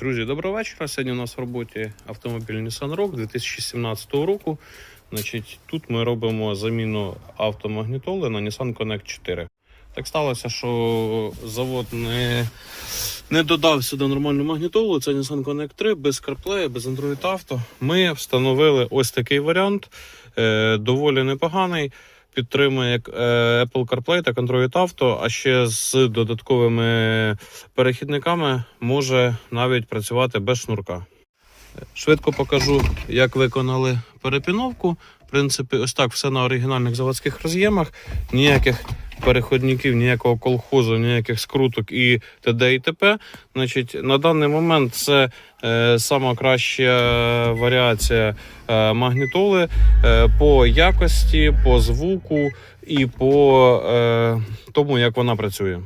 Друзі, доброго вечора. Сьогодні у нас в роботі автомобіль Nissan Rogue 2017 року. Значить, тут ми робимо заміну автомагнітоли на Nissan Connect 4. Так сталося, що завод не, не додав сюди нормальну магнітолу. Це Nissan Connect 3 без CarPlay, без Android Auto. Ми встановили ось такий варіант, е, доволі непоганий. Підтримує е, Apple CarPlay та Android Auto, а ще з додатковими перехідниками може навіть працювати без шнурка. Швидко покажу, як виконали перепіновку. В принципі, ось так все на оригінальних заводських роз'ємах. Ніяких переходників, ніякого колхозу, ніяких скруток і т.д. і т.п. Значить, на даний момент це е, сама краща варіація е, магнітоли е, по якості, по звуку і по е, тому, як вона працює.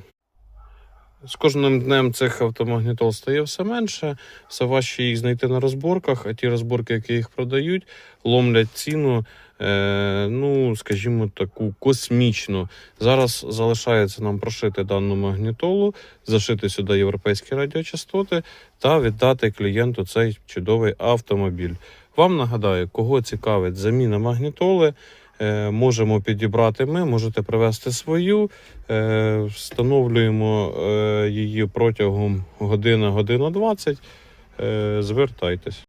З кожним днем цих автомагнітол стає все менше, все важче їх знайти на розборках, а ті розборки, які їх продають, ломлять ціну, е, ну, скажімо, таку космічну. Зараз залишається нам прошити дану магнітолу, зашити сюди європейські радіочастоти та віддати клієнту цей чудовий автомобіль. Вам нагадаю, кого цікавить заміна магнітоли. Е, можемо підібрати ми, можете привезти свою. Е, встановлюємо е, її протягом години, година 20. Е, звертайтесь.